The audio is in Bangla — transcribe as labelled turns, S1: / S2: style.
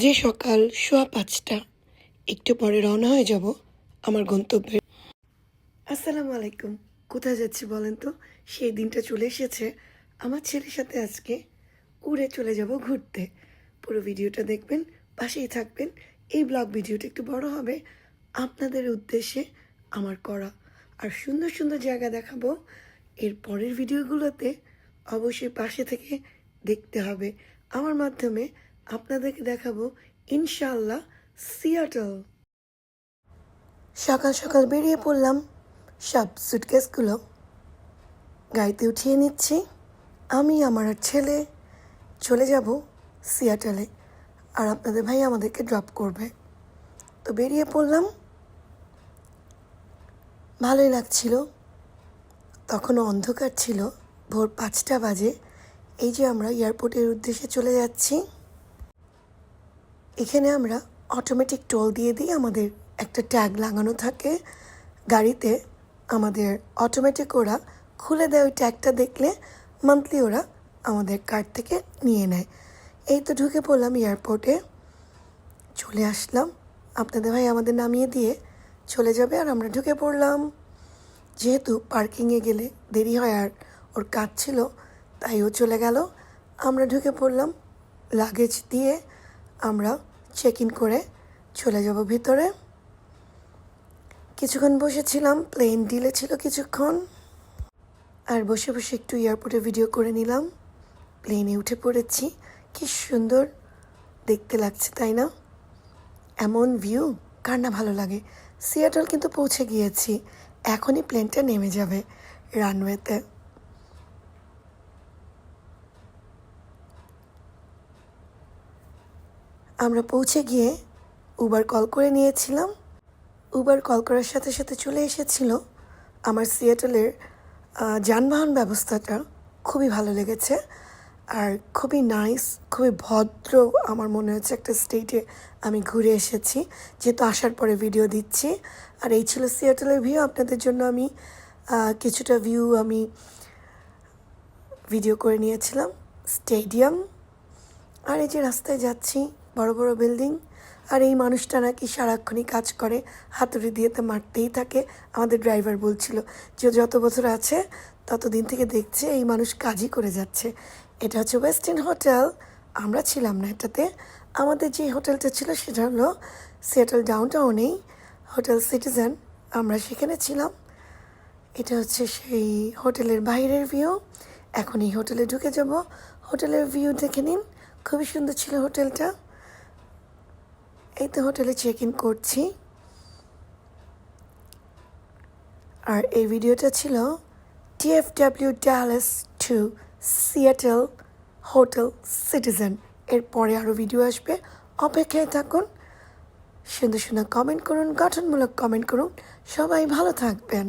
S1: বাজে সকাল সোয়া পাঁচটা, একটু পরে রওনা হয়ে যাব আমার গন্তব্যে। আসসালামু আলাইকুম। কোথায় যাচ্ছি বলেন তো? সেই দিনটা চলে এসেছে। আমার ছেলের সাথে আজকে উড়ে চলে যাব ঘুরতে। পুরো ভিডিওটা দেখবেন, পাশেই থাকবেন। এই ব্লগ ভিডিওটা একটু বড় হবে আপনাদের উদ্দেশ্যে আমার করা। আর সুন্দর সুন্দর জায়গা দেখাবো। এর পরের ভিডিওগুলোতে অবশ্যই পাশে থেকে দেখতে হবে। আমার মাধ্যমে আপনাদেরকে দেখাবো ইনশাল্লাহ সিয়াটল সকাল সকাল বেরিয়ে পড়লাম, সব সুটকেসগুলো গাড়িতে উঠিয়ে নিচ্ছি। আমি, আমার ছেলে চলে যাব সিয়াটলে আর আপনাদের ভাই আমাদেরকে ড্রপ করবে। তো বেরিয়ে পড়লাম। ভালোই লাগছিল। তখনও অন্ধকার ছিল। ভোর পাঁচটা বাজে। এই যে আমরা এয়ারপোর্টের উদ্দেশ্যে চলে যাচ্ছি। এখানে আমরা অটোমেটিক টোল দিয়ে দিই, আমাদের একটা ট্যাগ লাগানো থাকে। গাড়িতে আমাদের অটোমেটিক ওরা খুলে দেয় ওই ট্যাগটা দেখলে মান্থলি ওরা আমাদের কার্ড থেকে নিয়ে নেয়। এই তো ঢুকে পড়লাম এয়ারপোর্টে চলে আসলাম। আপনাদের ভাই আমাদের নামিয়ে দিয়ে চলে যাবে আর আমরা ঢুকে পড়লাম। যেহেতু পার্কিংয়ে গেলে দেরি হয় আর ওর কাজ ছিল, তাই ও চলে গেল। আমরা ঢুকে পড়লাম লাগেজ দিয়ে। আমরা চেক ইন করে চলে যাব ভিতরে। কিছুক্ষণ বসেছিলাম প্লেন ডিলে ছিল কিছুক্ষণ। আর বসে বসে একটু এয়ারপোর্টে ভিডিও করে নিলাম। প্লেনে উঠে পড়েছি, কি সুন্দর দেখতে লাগছে, তাই না? এমন ভিউ কার না ভালো লাগে? সিয়াটল কিন্তু পৌঁছে গিয়েছি, এখনই প্লেনটা নেমে যাবে রানওয়েতে আমরা পৌঁছে গিয়ে উবার কল করে নিয়েছিলাম। উবার কল করার সাথে সাথে চলে এসেছিল আমার সিয়াটলের যানবাহন ব্যবস্থাটা। খুবই ভালো লেগেছে আর খুবই নাইস খুবই ভদ্র আমার মনে হচ্ছে একটা স্টেটে আমি ঘুরে এসেছি। যেহেতু আসার পরে ভিডিও দিচ্ছি। আর এই ছিল সিয়াটলের ভিউ আপনাদের জন্য আমি কিছুটা ভিউ আমি ভিডিও করে নিয়েছিলাম। স্টেডিয়াম আর এই যে রাস্তায় যাচ্ছি বড় বড় বিল্ডিং। আর এই মানুষটা নাকি সারাক্ষণই কাজ করে হাতুড়ি দিয়ে তো মারতেই থাকে, আমাদের ড্রাইভার বলছিল। যে যত বছর আছে, ততদিন থেকে দেখছে এই মানুষ কাজই করে যাচ্ছে। এটা হচ্ছে ওয়েস্টার্ন হোটেল। আমরা ছিলাম না এটাতে। আমাদের যে হোটেলটা ছিল সেটা হলো সিয়াটল ডাউনটাউনেই, হোটেল সিটিজেন। আমরা সেখানে ছিলাম। এটা হচ্ছে সেই হোটেলের বাইরের ভিউ। এখন এই হোটেলে ঢুকে যাব। হোটেলের ভিউ দেখে নিন। খুবই সুন্দর ছিল হোটেলটা। এই তো হোটেলে চেক ইন করছি। আর এই ভিডিওটা ছিল DFW Dallas to Seattle hotel citizen এরপরে আরও ভিডিও আসবে। অপেক্ষায় থাকুন। সুন্দর সুন্দর কমেন্ট করুন, গঠনমূলক কমেন্ট করুন। সবাই ভালো থাকবেন।